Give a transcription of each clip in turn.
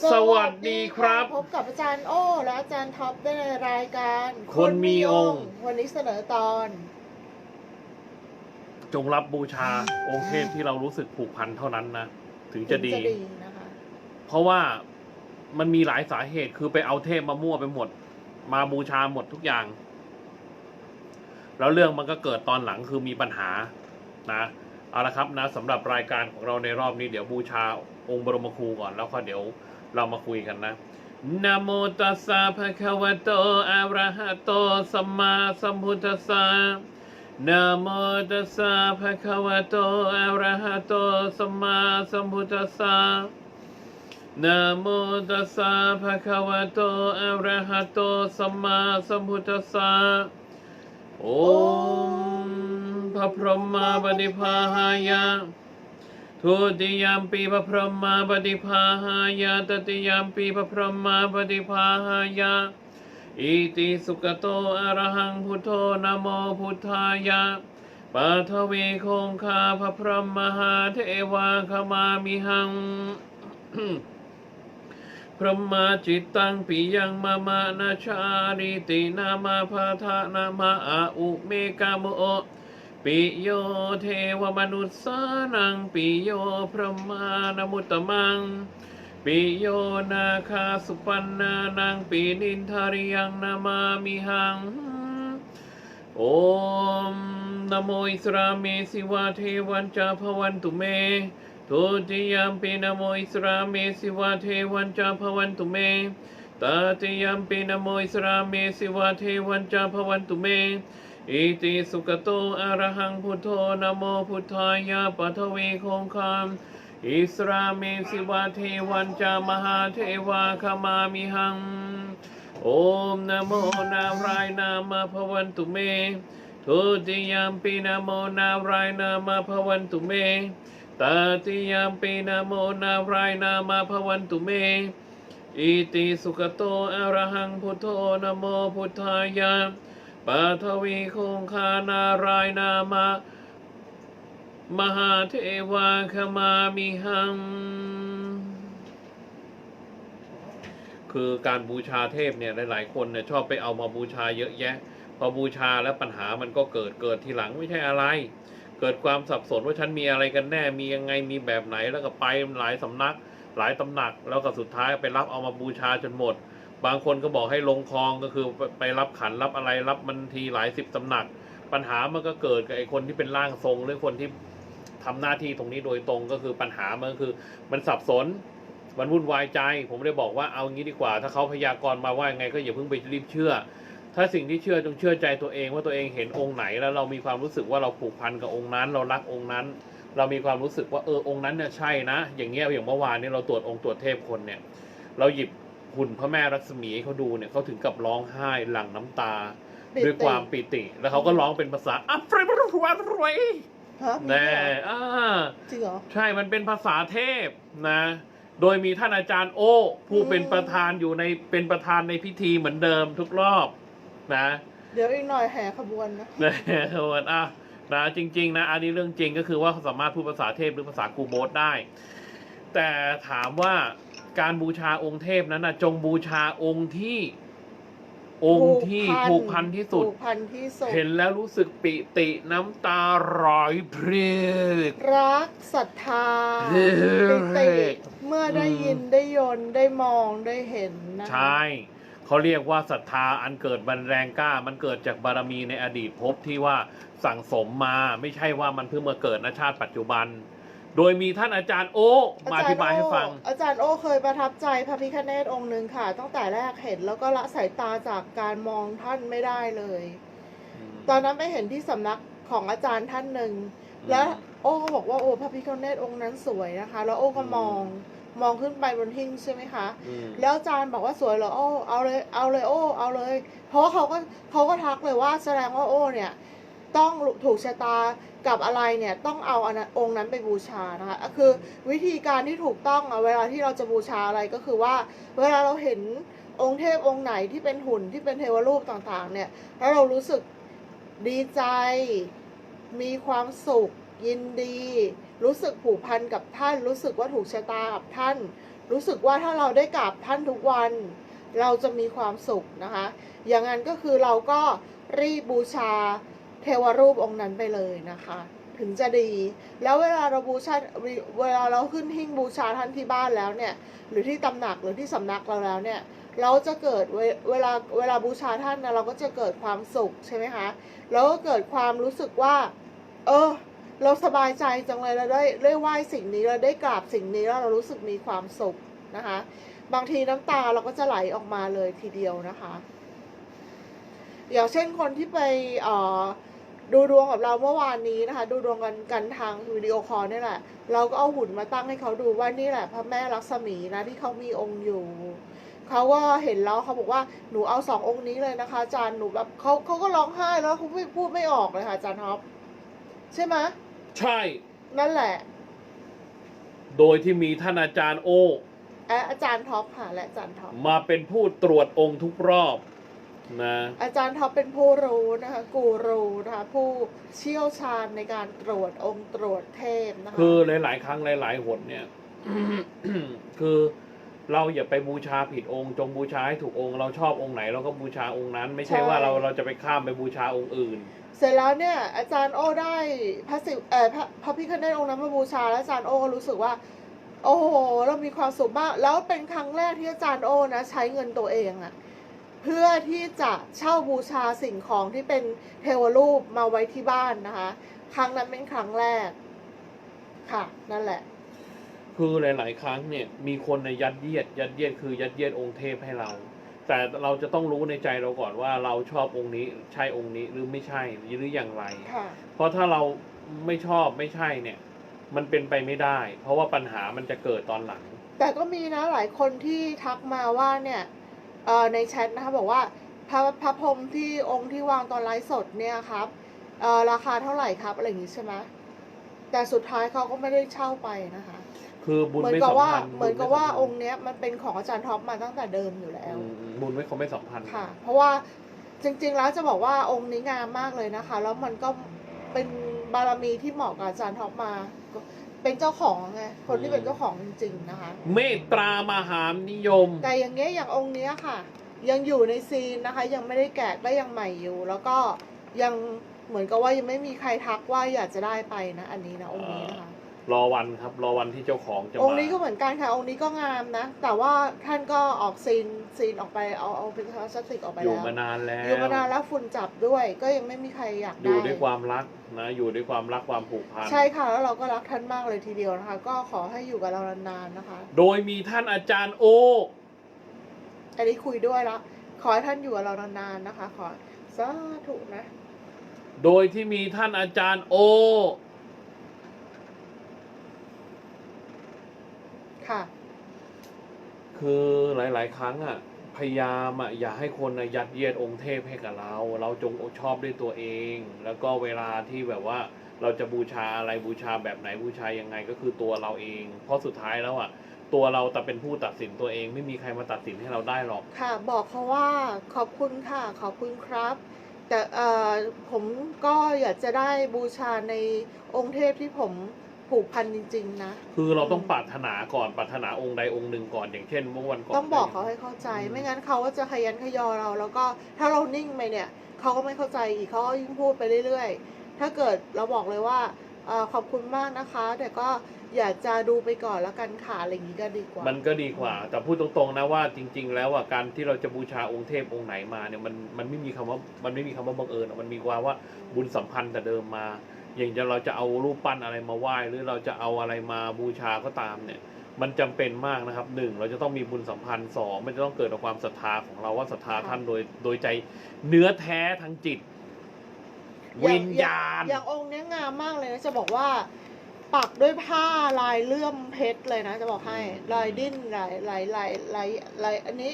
สวัสดีครับ พบกับอาจารย์โอ้และอาจารย์ท็อปได้ในรายการคนมีองค์ วันนี้เสนอตอน จงรับบูชาองค์เทพที่เรารู้สึกผูกพันเท่านั้นนะถึงจะดีถึงนะคะเพราะว่ามันมีหลายสาเหตุคือไปเอาเทพมามั่วไปหมด มาบูชาหมดทุกอย่าง แล้วเรื่องมันก็เกิดตอนหลังคือมีปัญหานะเอาละครับนะสำหรับรายการของเราในรอบนี้เดี๋ยวบูชาองค์บรมครูก่อนแล้วก็เดี๋ยว เรามาคุยกันนะนะโมตัสสะภะคะวะโตอะระหะโตสัมมาสัมพุทธัสสะนะโมตัสสะภะคะวะโตอะระหะโตสัมมาสัมพุทธัสสะนะโมตัสสะภะคะวะโตอะระหะโตสัมมาสัมพุทธัสสะโอมพระพรหมาบดิพาหายะ ทุติยามปีพระพรหมาบดิพาหายะตติยามปีพระพรหมาบดิพาหายะอิติสุกโตอรหังพุทโธนะโมพุทธายะปัทวีคงคาพระพรหมหาเทวาขมามิหัง พระมาจิตตังปิยังมามานาชาริตินามาพาทานามาอาอุเมกาโม ปิโยเทวมนุษสานังปิโยพระมานมุตตมังปิโยนาคาสุปันนานังปินินทาริยังนามามิหัง โอมนะโมอิสราเมสิวาเทวันจาภวันตุเมทุติยามปีนะโมอิสราเมสิวาเทวันจาภวันตุเมตติยามปีนะโมอิสราเมสิวาเทวันจาภวันตุเม อิติสุกโตอะระหังพุทโธนะโมพุทธายะปัทวีคงคามอิสราเมสิวาเทวันจามหาเทวาขมามิหัง โอมนะโมนารายนามาภวันตุเมทุติยามปีนโมนารายนามาภวันตุเมตติยามปีนโมนารายนามาภวันตุเม อิติสุขโตอะระหังพุทโธนะโมพุทธายะ ปัทวีคงคานารายนามามหาเทวาขมามิหัง คือการบูชาเทพเนี่ยหลายๆคนเนี่ยชอบไปเอามาบูชาเยอะแยะ พอบูชาแล้วปัญหามันก็เกิดเกิดทีหลังไม่ใช่อะไร เกิดความสับสนว่าฉันมีอะไรกันแน่มียังไงมีแบบไหนแล้วก็ไปหลายสำนักหลายตำหนัก แล้วก็สุดท้ายไปรับเอามาบูชาจนหมด บางคนก็บอกให้ลงคลองก็คือไปรับขันรับอะไรรับมันทีหลายสิบตำหนัก ปัญหามันก็เกิดกับไอ้คนที่เป็นร่างทรงหรือคนที่ทำหน้าที่ตรงนี้โดยตรงก็คือปัญหามันก็คือ มันสับสนมันวุ่นวายใจ ผมเลยบอกว่าเอางี้ดีกว่า ถ้าเขาพยากรณ์มาว่ายังไงก็อย่าเพิ่งไปรีบเชื่อ ถ้าสิ่งที่เชื่อจงเชื่อใจตัวเองว่าตัวเองเห็นองค์ไหนแล้วเรามีความรู้สึกว่าเราผูกพันกับองค์นั้น เรารักองค์นั้น เรามีความรู้สึกว่าเออองค์นั้นเนี่ยใช่นะ อย่างเงี้ยอย่างเมื่อวานนี้เราตรวจองค์ตรวจเทพคนเนี่ย เราหยิบ หุ่นพระแม่รัศมีให้เขาดูเนี่ยเขาถึงกับร้องไห้หลั่งน้ำตา ปิติ ด้วยความปิติ แล้วเขาก็ร้องเป็นภาษาอัฟริบรุวารวยฮะมีแน่ด้วยเหรออ่า จริงเหรอ ใช่มันเป็นภาษาเทพนะ โดยมีท่านอาจารย์โอ้ผู้อืม เป็นประธานอยู่ในเป็นประธานในพิธีเหมือนเดิมทุกรอบนะเดี๋ยวอีกหน่อยแห่ขบวนนะ นะวันอะนะจริง ๆ นะ อันนี้เรื่องจริงก็คือว่าเขาสามารถพูดภาษาเทพหรือภาษากูโบสได้ แต่ถามว่า การบูชาองค์เทพนั้นนะจงบูชาองค์ที่ องค์ที่ผูกพันที่สุด ผูกพันที่สุด เห็นแล้วรู้สึกปิติน้ำตาร้อยเพรกรักศรัทธาเฮ้ยปิติเมื่อได้ยินได้ยนได้มองได้เห็นนะใช่เขาเรียกว่าศรัทธาอันเกิดบันแรงกล้า มันเกิดจากบารมีในอดีตภพที่ว่าสั่งสมมาไม่ใช่ว่ามันเพิ่งมาเกิดในชาติปัจจุบัน โดยมีท่านอาจารย์โอมาอธิบายให้ฟัง อาจารย์โอเคยประทับใจพระพิฆเนศองค์หนึ่งค่ะ ตั้งแต่แรกเห็นแล้วก็ละสายตาจากการมองท่านไม่ได้เลย ตอนนั้นไปเห็นที่สำนักของอาจารย์ท่านหนึ่ง แล้วโอ้ก็บอกว่าโอ้พระพิฆเนศองค์นั้นสวยนะคะ แล้วโอ้ก็มองมองขึ้นไปบนหิ้งใช่ไหมคะอืมแล้วอาจารย์บอกว่าสวยเหรอโอ้เอาเลย เอาเลยโอ้ เอาเลย เพราะว่าเขาก็เขาก็ทักเลยว่าแสดงว่าโอ้เนี่ย ต้องถูกชะตา กับอะไรเนี่ยต้องเอาอนองค์นั้นไปบูชานะคะคือวิธีการที่ถูกต้องเวลาที่เราจะบูชาอะไรก็คือว่าเวลาเราเห็นองค์เทพองค์ไหนที่เป็นหุ่นที่เป็นเทวรูปต่างๆ เนี่ยแล้วเรารู้สึกดีใจ มีความสุข ยินดี รู้สึกผูกพันกับท่าน รู้สึกว่าถูกชะตากับท่าน รู้สึกว่าถ้าเราได้กราบท่านทุกวัน เราจะมีความสุขนะคะ อย่างนั้นก็คือเราก็รีบบูชา เทวรูปองค์นั้นไปเลยนะคะ ถึงจะดี แล้วเวลาเราบูชาเวลาเราขึ้นหิ้งบูชาท่านที่บ้านแล้วเนี่ย หรือที่ตำหนักหรือที่สำนักเราแล้วเนี่ยเราจะเกิดเวเวลาเวลาบูชาท่านนะเราก็จะเกิดความสุขใช่ไหมคะแล้วก็เกิดความรู้สึกว่า เออ เราสบายใจจังเลยเราได้ได้ไหว้สิ่งนี้เราได้กราบสิ่งนี้แล้วเรารู้สึกมีความสุขนะคะ บางทีน้ำตาเราก็จะไหลออกมาเลยทีเดียวนะคะอย่างเช่นคนที่ไปเอ่อ ดูดวงกับเราเมื่อวานนี้นะคะ ดูดวงกันกันทางวิดีโอคอลนี่แหละ เราก็เอาหุ่นมาตั้งให้เขาดูว่านี่แหละพระแม่ลักษมีนะที่เขามีองค์อยู่เขาก็เห็นแล้วเขาบอกว่าหนูเอาสององค์นี้เลยนะคะอาจารย์หนูแบบเขาเขาก็ร้องไห้แล้วเขาไม่พูดไม่ออกเลยค่ะอาจารย์ท็อปใช่ไหมใช่ นั่นแหละ โดยที่มีท่านอาจารย์โอเอ่ออาจารย์ท็อปค่ะและอาจารย์ท็อปมาเป็นผู้ตรวจองค์ทุกรอบ นะ อาจารย์ท็อปเป็นผู้รู้นะคะกูรูนะคะผู้เชี่ยวชาญในการตรวจองค์ตรวจเทพนะคะคือหลาย ๆ ครั้งหลาย ๆ หนเนี่ย คือเราอย่าไปบูชาผิดองค์จงบูชาให้ถูกองค์เราชอบองค์ไหนเราก็บูชาองค์นั้น ไม่ใช่ว่าเราเราจะไปข้ามไปบูชาองค์อื่น เสร็จแล้วเนี่ย อาจารย์โอได้พระสิวเอ่อพระพระพิคเนตองค์นั้นมาบูชาแล้วอาจารย์โอก็รู้สึกว่า โอ้โหเรามีความสุขมาก แล้วเป็นครั้งแรกที่อาจารย์โอนะใช้เงินตัวเองอะ เพื่อที่จะเช่าบูชาสิ่งของที่เป็นเทวรูปมาไว้ที่บ้านนะคะ ครั้งนั้นเป็นครั้งแรก ค่ะ นั่นแหละ คือหลาย ๆ ครั้งเนี่ย มีคนในยยัดเยียด ยัดเยียดคือยัดเยียดองค์เทพให้เรา แต่เราจะต้องรู้ในใจเราก่อนว่าเราชอบองค์นี้ใช่องค์นี้หรือไม่ใช่หรืออย่างไรค่ะ เพราะถ้าเราไม่ชอบไม่ใช่เนี่ย มันเป็นไปไม่ได้ เพราะว่าปัญหามันจะเกิดตอนหลัง แต่ก็มีนะหลายคนที่ทักมาว่าเนี่ยเอ่อ ในแชทนะคะบอกว่าพระพระพรหมที่องค์ที่วางตอนไลฟ์สดเนี่ยครับเอ่อราคาเท่าไหร่ครับอะไรอย่างนี้ใช่ไหมแต่สุดท้ายเขาก็ไม่ได้เช่าไปนะคะ คือบุญเหมือนไม่กับสัมว่าพันธ์เหมือนกับบุญไว่าสัมพันธ์องค์เนี้ยมันเป็นของอาจารย์ท็อปมาตั้งแต่เดิมอยู่แล้ว อืมอืมบุญไม่เขาไม่สัมพันธ์ค่ะ เพราะว่าจริงๆแล้วจะบอกว่าองค์นี้งามมากเลยนะคะ แล้วมันก็เป็นบารมีที่เหมาะกับอาจารย์ท็อปมา เป็นเจ้าของไงคนที่เป็นเจ้าของจริง ๆนะคะ เมตตามหานิยม แต่อย่างเงี้ยอย่างองค์เนี้ยค่ะ ยังอยู่ในซีนนะคะ ยังไม่ได้แกะก็ยังใหม่อยู่ แล้วก็ยังเหมือนกับว่ายังไม่มีใครทักว่าอยากจะได้ไปนะ อันนี้นะองค์นี้นะคะ รอวันครับ รอวันที่เจ้าของจะองค์มานี้ก็เหมือนกันค่ะ องค์นี้ก็งามนะ แต่ว่าท่านก็ออกซีนซีนออกไปเอาเอาเป็นพลาสติกออกไปอยู่แล้ว มานานแล้ว อยู่มานานแล้วฝุ่นจับด้วย ก็ยังไม่มีใครอยากอได้ ยู่ด้วยความรักนะ อยู่ด้วยความรักความผูกพัน ใช่ค่ะ แล้วเราก็รักท่านมากเลยทีเดียวนะคะ ก็ขอให้อยู่กับเรานานๆนะคะ โดยมีท่านอาจารย์โอ อันนี้คุยด้วยละขอให้ท่านอยู่กับเรานานๆนะคะ ขอสาธุนะ โดยที่มีท่านอาจารย์โอ ค่ะ คือหลาย ๆ ครั้งอะพยายามอะอย่าให้คนอะยัดเยียดองค์เทพให้กับเรา เราจงชอบด้วยตัวเอง แล้วก็เวลาที่แบบว่าเราจะบูชาอะไรบูชาแบบไหนบูชายังไงก็คือตัวเราเอง เพราะสุดท้ายแล้วอะตัวเราแต่เป็นผู้ตัดสินตัวเอง ไม่มีใครมาตัดสินให้เราได้หรอก ค่ะ บอกเขาว่าขอบคุณค่ะ ขอบคุณครับ แต่เอ่อผมก็อยากจะได้บูชาในองค์เทพที่ผม ผูกพันจริง ๆ นะ คือเราต้องปรารถนาก่อนปรารถนาองค์ใดองค์หนึ่งก่อนอย่างเช่นเมื่อวันก่อนต้องบอกเขาให้เข้าใจอืมไม่งั้นเขาก็จะขยันขยอเรา แล้วก็ถ้าเรานิ่งไปเนี่ยเขาก็ไม่เข้าใจอีกเขาก็ยิ่งพูดไปเรื่อยๆ ถ้าเกิดเราบอกเลยว่าเออขอบคุณมากนะคะ แต่ก็อยากจะดูไปก่อนแล้วกันค่ะอะไรอย่างนี้ก็ดีกว่า มันก็ดีกว่า แต่พูดตรงๆนะว่าจริง ๆ แล้วอะการที่เราจะบูชาองค์เทพองค์ไหนมาเนี่ยมันมันไม่มีคำว่ามันไม่มีคำว่าบังเอิญอะมันมีความว่าบุญสัมพันธ์แต่เดิมมา อย่างจะเราจะเอารูปปั้นอะไรมาไหว้หรือเราจะเอาอะไรมาบูชาก็ตามเนี่ย มันจำเป็นมากนะครับหนึ่งเราจะต้องมีบุญสัมพันธ์สองมันจะต้องเกิดจากความศรัทธาของเราว่าศรัทธาท่านโดยโดยใจเนื้อแท้ทางจิต วิญญาณอย่างอย่างองค์เนี้ยงามมากเลยนะจะบอกว่าปักด้วยผ้าลายเลื่อมเพชรเลยนะ จะบอกให้ลายดิ้นลายลายลายลายลายอันนี้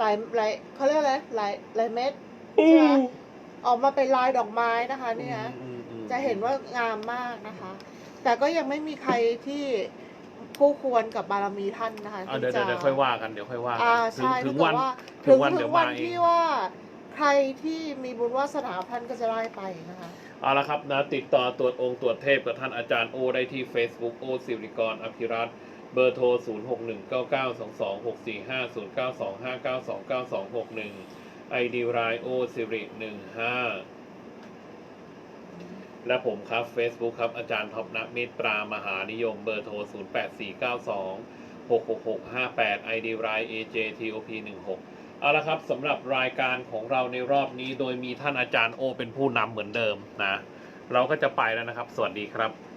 ลายลายเขาเรียกอะไรลายลายเม็ดใช่ไหมออกมาเป็นลายดอกไม้นะคะ เนี่ยนะอืมอืม จะเห็นว่างามมากนะคะ แต่ก็ยังไม่มีใครที่คู่ควรกับบารมีท่านนะคะอะเดี๋ยวที่เดี๋ยวจะเดี๋ยวค่อยว่ากันเดี๋ยวค่อยว่ากัอ่านถึงใช่ถึงถ้าวันเกิดว่าถึถึงงวันถึเดี๋ยงววัมานเอง ที่ว่าใครที่มีบุญวาสนาท่านก็จะได้ไปนะคะ เอาละครับนะติดต่อตรวจองค์ตรวจเทพกับท่านอาจารย์โอได้ที่ Facebook โอสิริกรอภิรัตน์เบอร์โทร 0 6 1 9 9 2 2 6 4 5 0 9 2 5 9 2 9 2 6 1 ID ไรโอสิริ 15 และผมครับ Facebook ครับ อาจารย์ท็อปนักเมตรามหานิยมเบอร์โทร 0 8 4 9 2 6 6 6 5 8 ID ไร AJTOP 16 เอาละครับสำหรับรายการของเราในรอบนี้โดยมีท่านอาจารย์โอเป็นผู้นำเหมือนเดิมนะ เราก็จะไปแล้วนะครับ สวัสดีครับ